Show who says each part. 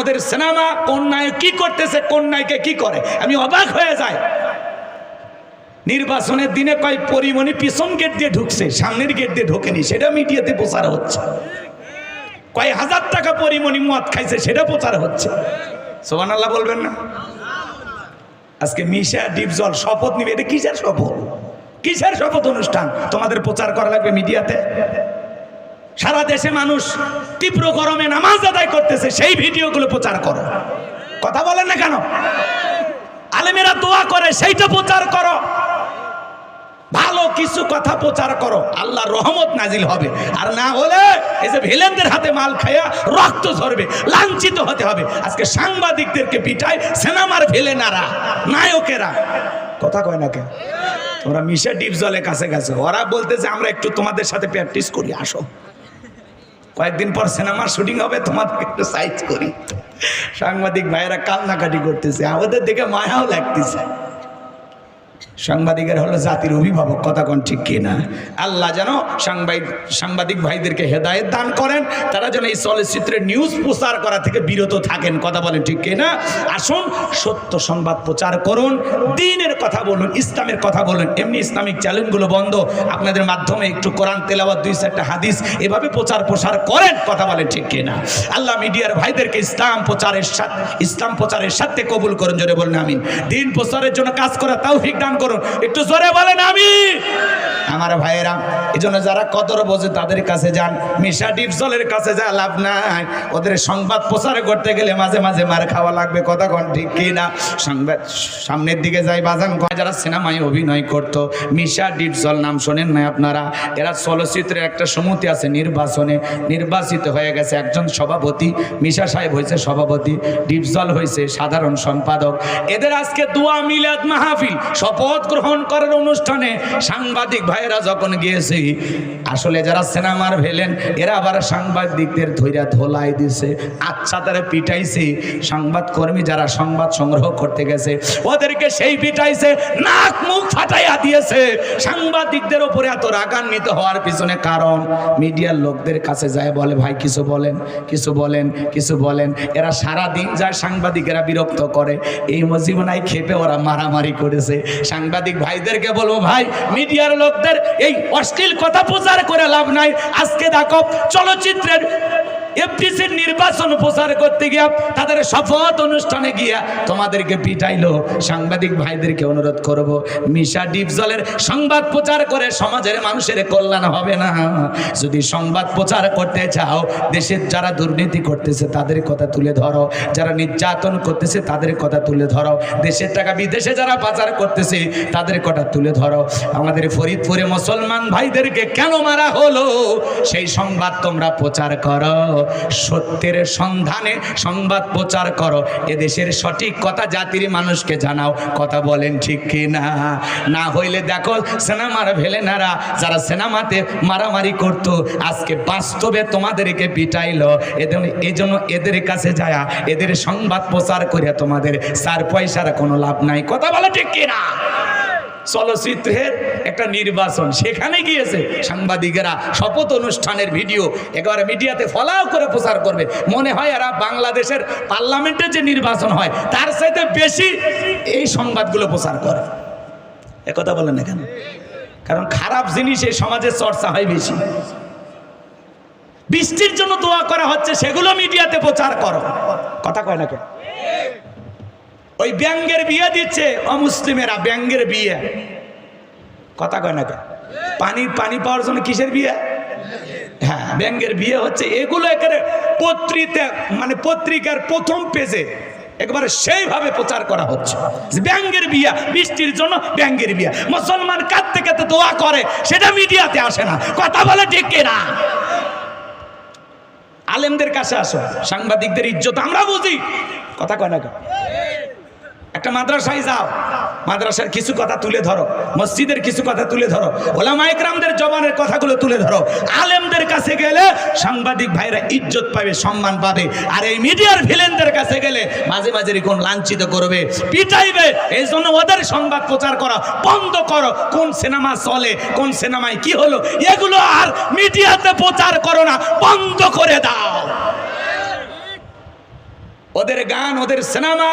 Speaker 1: ওদের সিনেমা কোন নায়ক কি করতেছে, কোন নায়কে কি করে? আমি অবাক হয়ে যাই। নির্বাচনের দিনে কয় পরিমণি পিছন গেট দিয়ে ঢুকছে, সামনের গেট দিয়ে ঢোকেনি, সেটা মিডিয়াতে প্রচার হচ্ছে। কয় হাজার টাকা পরিমণি মদ খাইছে, সেটা প্রচার হচ্ছে। সোহান আল্লাহ বলবেন না? আজকে মিশা, ডিপজল, শপথ নিবে, এটা কিসের শপথ? কিসের শপথ অনুষ্ঠান? তোমাদের প্রচার করা লাগবে মিডিয়াতে? সারা দেশে মানুষ তীব্র গরমে নামাজ আদায় করতেছে, সেই ভিডিওগুলো প্রচার করো। কথা বলেন না কেন? আলেমেরা দোয়া করে, সেইটা প্রচার করো। ভালো কিছু কথা প্রচার করো, আল্লাহ রহমত নাজিল হবে। আর না হলে এই যে ভিলেনদের হাতে মাল খাইয়া রক্ত ঝরবে, লাঞ্ছিত হতে হবে। আজকে সাংবাদিকদেরকে পিটায় সিনেমার ভিলেনারা, নায়কেরা। কথা কয় না কে তোমরা মিশা ডিপ জলের কাছে গেছে। ওরা বলতেছে, আমরা একটু তোমাদের সাথে প্র্যাকটিস করি, আসো। কয়েকদিন পর সিনেমার শুটিং হবে তোমাদের একটু সাইজ করি। সাংবাদিক ভাইয়েরা কান্নাকাটি করতেছে, আমাদের দেখে মায়াও লাগতেছে। সাংবাদিকের হলো জাতির অভিভাবক, কথা কোন ঠিক কিনা আল্লাহ যেন সাংবাদিক সাংবাদিক ভাইদেরকে হেদায়েত দান করেন, তারা যেন এই চলচ্চিত্রের নিউজ প্রচার করা থেকে বিরত থাকেন, কথা বলেন ঠিক কিনা আসুন, সত্য সংবাদ প্রচার করুন, দিনের কথা বলুন, ইসলামের কথা বলুন, এমনি ইসলামিক চ্যানেলগুলো বন্ধ, আপনাদের মাধ্যমে একটু কোরআন তেলাওয়াত, দুই চারটা হাদিস, এভাবে প্রচার প্রসার করেন, কথা বলেন ঠিক কিনা আল্লাহ মিডিয়ার ভাইদেরকে ইসলাম প্রচারের সাথে, ইসলাম প্রচারের সাথে কবুল করুন, জোরে বলেন, আমিন। দিন প্রচারের জন্য কাজ করা তাও দান করুন। একটু জোরে বলেন আমি আমার ভাইয়েরা এই জন্য যারা কদর বোঝে তাদের কাছে যান। মিশা ডিপজলের কাছে যা লাভ নাই। ওদের সংবাদ প্রচার করতে গেলে মাঝে মাঝে মার খাওয়া লাগবে। কথা কোন ঠিক কি না সংবাদ সামনের দিকে যাই, বাজান যারা সিনেমায় অভিনয় করত, মিশা ডিপজল নাম শোনেন না আপনারা? এরা চলচ্চিত্রের একটা সমিতি আছে, নির্বাচনে নির্বাচিত হয়ে গেছে। একজন সভাপতি, মিশা সাহেব হয়েছে সভাপতি ডিপজল হয়েছে সাধারণ সম্পাদক। এদের আজকে দোয়া মিলাদ মাহফিল। শপথ গ্রহণ করার অনুষ্ঠানে সাংবাদিক ভাইয়েরা যখন গিয়েছে, আসলে যারা সিনেমার ভেলেন এরা আবার সাংবাদিকদের ধৈর্য ধোলাই দিছে আচ্ছা তারা পিটাইছে। সংবাদ কর্মী যারা সংবাদ সংগ্রহ করতে গেছে, ওদেরকে সেই পিটাইছে, নাক মুখ ফাটাইয়া দিয়েছে। সাংবাদিকদের উপরে এত রাগান্বিত হওয়ার পিছনে কারণ, মিডিয়ার লোকদের কাছে যায় বলে, ভাই, কিছু বলেন কিছু বলেন কিছু বলেন। এরা সারা দিন যায় সাংবাদিকেরা বিরক্ত করে। এই মজিবনায় খেপে ওরা মারামারি করেছে। সাংবাদিক ভাইদেরকে বলব, ভাই, মিডিয়ার লোকদের এই অশ্লীল কথা প্রচার করে লাভ নাই। আজকে দেখো চলচ্চিত্রের এফটিসির নির্বাচন প্রচার করতে গিয়া তাদের শপথ অনুষ্ঠানে গিয়া তোমাদেরকে পিটাইলো। সাংবাদিক ভাইদেরকে অনুরোধ করব, মিশা ডিপজলের সংবাদ প্রচার করে সমাজের মানুষের কল্যাণ হবে না। যদি সংবাদ প্রচার করতে চাও, দেশের যারা দুর্নীতি করতেছে তাদের কথা তুলে ধরো। যারা নির্যাতন করতেছে তাদের কথা তুলে ধরো। দেশের টাকা বিদেশে যারা পাচার করতেছে তাদের কথা তুলে ধরো। আমাদের ফরিদপুরে মুসলমান ভাইদেরকে কেন মারা হলো? সেই সংবাদ তোমরা প্রচার করো। সত্যের সন্ধানে সংবাদ প্রচার করো। এদেশের সঠিক কথা জাতির মানুষকে জানাও। কথা বলেন ঠিক কি না না হইলে দেখো সিনেমার ভেলেনারা যারা সিনেমাতে মারামারি করত, আজকে বাস্তবে তোমাদেরকে পিটাইলো। এদের এই জন্য এদের কাছে যায়া এদের সংবাদ প্রচার করিয়া তোমাদের চার পয়সার কোনো লাভ নাই। কথা বলে ঠিক কি না চলচ্চিত্রের একটা নির্বাচন। সেখানে গিয়েছে সাংবাদিকেরা শপথ অনুষ্ঠানের ভিডিও। একেবারে মিডিয়াতে ফলাও করে প্রচার করবে। মনে হয় এরা বাংলাদেশের পার্লামেন্টের যে নির্বাচন হয়, তার সাথে বেশি এই সংবাদগুলো প্রচার করে। একথা বলেন না কেন? কারণ খারাপ জিনিস এই সমাজে চর্চা হয় বেশি। বৃষ্টির জন্য দোয়া করা হচ্ছে, সেগুলো মিডিয়াতে প্রচার করো। কথা কয় না কেন? ওই ব্যাঙ্গের বিয়ে দিচ্ছে। অমুসলিমেরা, ব্যাঙ্গের বিয়ে। কথা কয় না কেন? পানি পানি পাওয়ার জন্য কিসের বিয়ে? হ্যাঁ ব্যাঙ্গের বিয়ে হচ্ছে। এগুলো একেবারে পত্রিকা মানে পত্রিকার প্রথম পেজে একবারে সেইভাবে প্রচার করা হচ্ছে। ব্যাঙ্গের বিয়া, বৃষ্টির জন্য ব্যাঙ্গের বিয়া। মুসলমান কাঁদতে কাঁদতে দোয়া করে, সেটা মিডিয়াতে আসে না। কথা বলে ঠিক না আলেমদের কাছে আসো, সাংবাদিকদের ইজ্জত, আমরা বুঝি। কথা কয় না? একটা মাদ্রাসায় যাও। মাদ্রাসার কিছু কথা তুলে ধরো। মসজিদের কিছু কথা তুলে ধরো। ওলামা ইকরামদের জবানের কথাগুলো তুলে ধরো। আলেমদের কাছে গেলে সাংবাদিক ভাইরা ইজ্জত পাবে, সম্মান পাবে। আর এই মিডিয়ার ভিলেনদের কাছে গেলে মাঝে মাঝে কোন লাঞ্ছিত করবে, পিটাইবে। এই জন্য ওদের সংবাদ প্রচার করা বন্ধ করো। কোন সিনেমা চলে, কোন সিনেমায় কি হলো, এগুলো আর মিডিয়াতে প্রচার করো না, বন্ধ করে দাও। ওদের গান, ওদের সিনেমা